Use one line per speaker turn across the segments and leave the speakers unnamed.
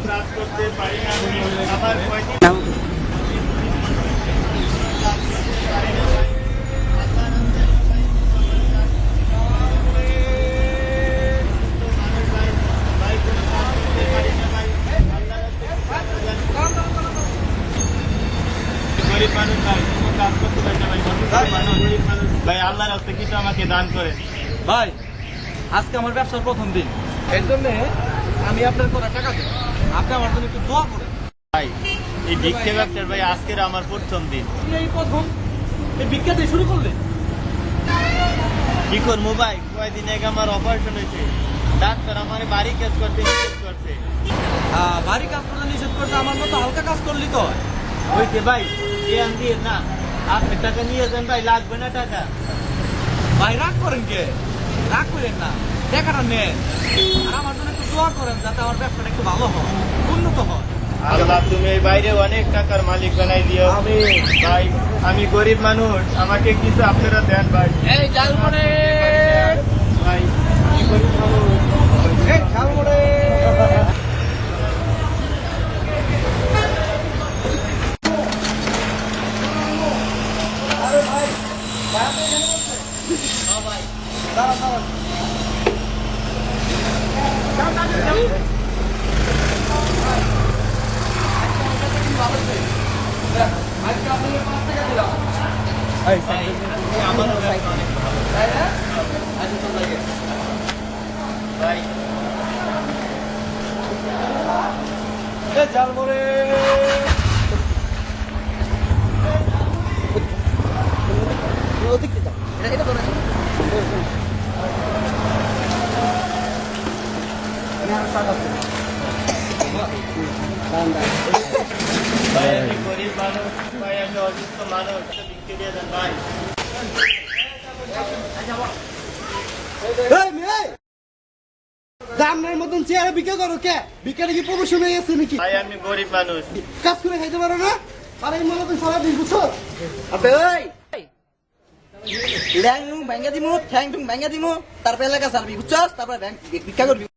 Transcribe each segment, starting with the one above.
ভাই করতে পারি না ভাই গরিব মানুষ, গরিব মানুষ। ভাই আল্লাহর হস্তে কিছু আমাকে দান করে
ভাই আজকে আমার ব্যবসার প্রথম দিন এর জন্য আমি আপনার করা টাকা দেব আপনি আমার জন্য একটু দোয়া করেন।
ভাই এই ভিক্ষে ব্যবসার ভাই আজকের আমার প্রথম দিন।
এই প্রথম এই ভিক্ষা দিয়ে শুরু করলেন?
কি করব ভাই? কয়দিন আগে আমার অপারেশন হয়েছে। ডাক্তার আমার বাড়ি কাজ করতে নিষেধ করছে।
বাড়ি কাজ করতে নিষেধ করছে আমার মতো হালকা কাজ করলি তো।
হয়েছে ভাই জ্ঞান দিয়ে না। আপনি টাকা নিয়ে যান ভাই লাগবে না টাকা।
ভাই রাগ করেন কে? রাগ করেন না। টাকাটা নেন আর আমার জন্য একটু দোয়া করেন যাতে আমার ব্যবসাটা একটু ভালো হয় উন্নত হয়
আল্লাহ তুমি এই বাইরে অনেক টাকার মালিক বানাই দিও। ভাই আমি গরিব মানুষ আমাকে কিছু আপনারা দেন ভাই।
এই
ভাই আমি গরিব মানুষ
এই জালমনে
ভাই আমি গরিব মানুষ ভাই আমি অসুস্থ মানুষ একটা ভিক্ষে দিয়ে দেন ভাই
আপনার মতন চেয়ারে বিক্রি করো কে? বিক্রি কি প্রমোশন হয়ে গেছে নাকি?
ভাই আমি গরিব মানুষ।
কাজ করে খাইতে পারো না? আর এই মনে তুমি সারাদিন বুঝছ?
আবে ওই! ল্যাং নুং ভাঙ্গা দিমু ঠ্যাং ঠুং ভাঙ্গা দিমু তারপরে এলাকা সারবি বুঝছস? তারপরে ব্যাংক ভিক্ষা করবি।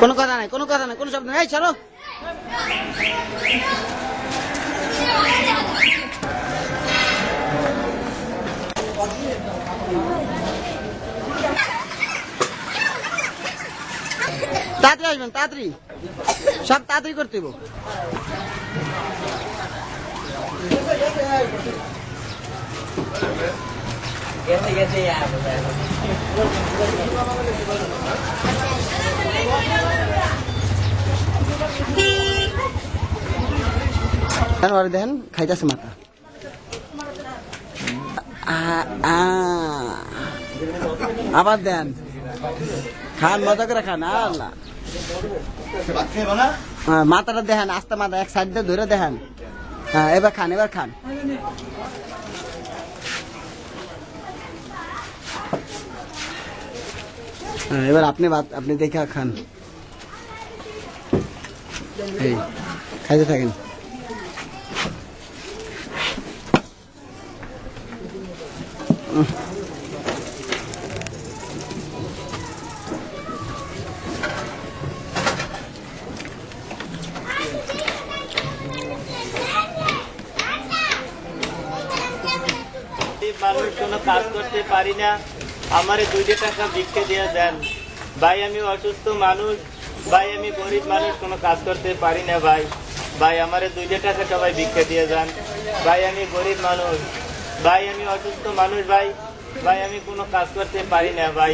কোনো কথা নাই, কোনো কথা নাই, কোনো শব্দ নাই। ছাড়ো। তাড়াতাড়ি আসবেন, তাড়াতাড়ি। সব তাড়াতাড়ি করতে হইব। কেন আর দেখেন খাইতেছে মাথা আবার দেন খান মজা করে খান আল্লাহ মাথাটা দেখেন আস্তে মাথা এক সাইড দিয়ে ধরে দেখেন হ্যাঁ এবার খান এবার খান হ্যাঁ, এবার আপনি আপনি দেখে খান। এই খাইতে থাকেন।
কাজ করতে পারি না। আমারে দুইটা টাকা ভিক্ষে দিয়ে দেন। ভাই, আমি অসুস্থ মানুষ। ভাই, আমি গরিব মানুষ, কোনো কাজ করতে পারি না ভাই। ভাই, আমারে দুইটা টাকা সবাই ভিক্ষে দিয়ে যান। ভাই, আমি গরিব মানুষ। ভাই, আমি অসুস্থ মানুষ ভাই। ভাই, আমি কোনো কাজ করতে পারি না ভাই।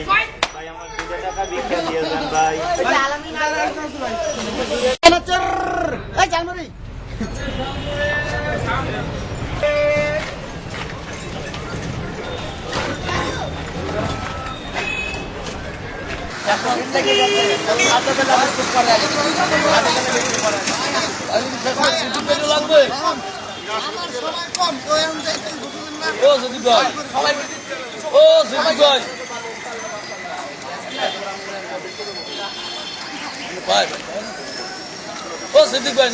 ভাই, আমার দুটো টাকা ভিক্ষা দিয়ে দেন ভাই।
যাইতে বুঝলেন না
ও ভাই ও সদীপ ভাই ভাই ও সদীপ ভাই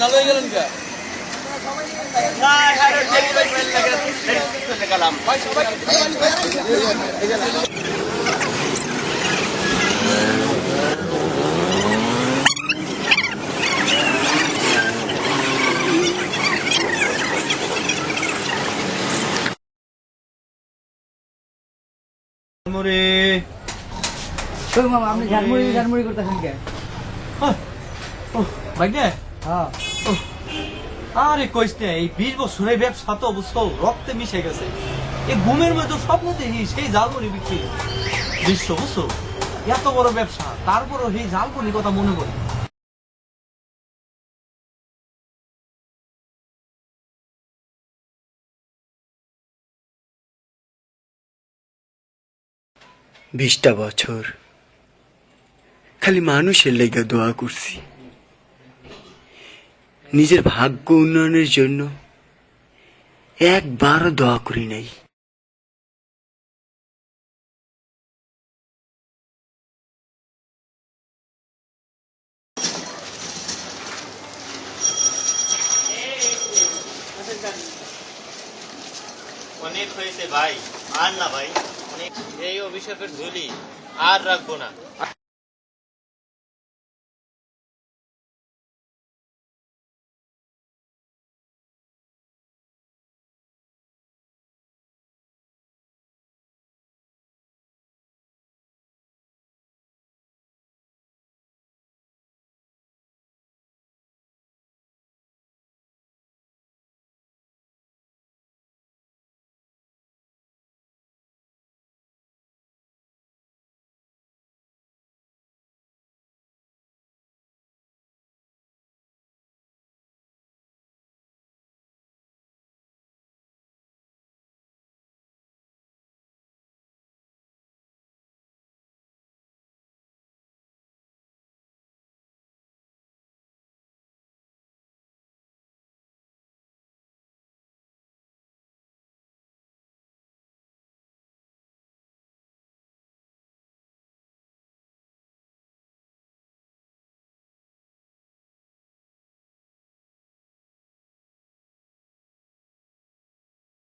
হয়ে মামা
আপনি ঝালমুড়ি ঝালমুড়ি করতেছেন কে? ভাগ্নে?
হ্যাঁ।
আরে কইস না এই বিশ বছরের ব্যবসা তো অবশ্য রক্তে মিশে গেছে। এই ঘুমের মধ্যে স্বপ্ন দেখি সেই জালমুড়ি বিক্রি বিশ্ব বুঝছ এত বড় ব্যবসা তারপরও সেই জালমুড়ির কথা মনে পড়ে।
বিশটা বছর। খালি মানুষের লেগে দোয়া করছি। নিজের ভাগ্য উন্নয়নের জন্য একবারও দোয়া করি নাই।
অনেক হয়েছে ভাই, আর না ভাই। এই অভিশাপের ঝুলি আর রাখব না।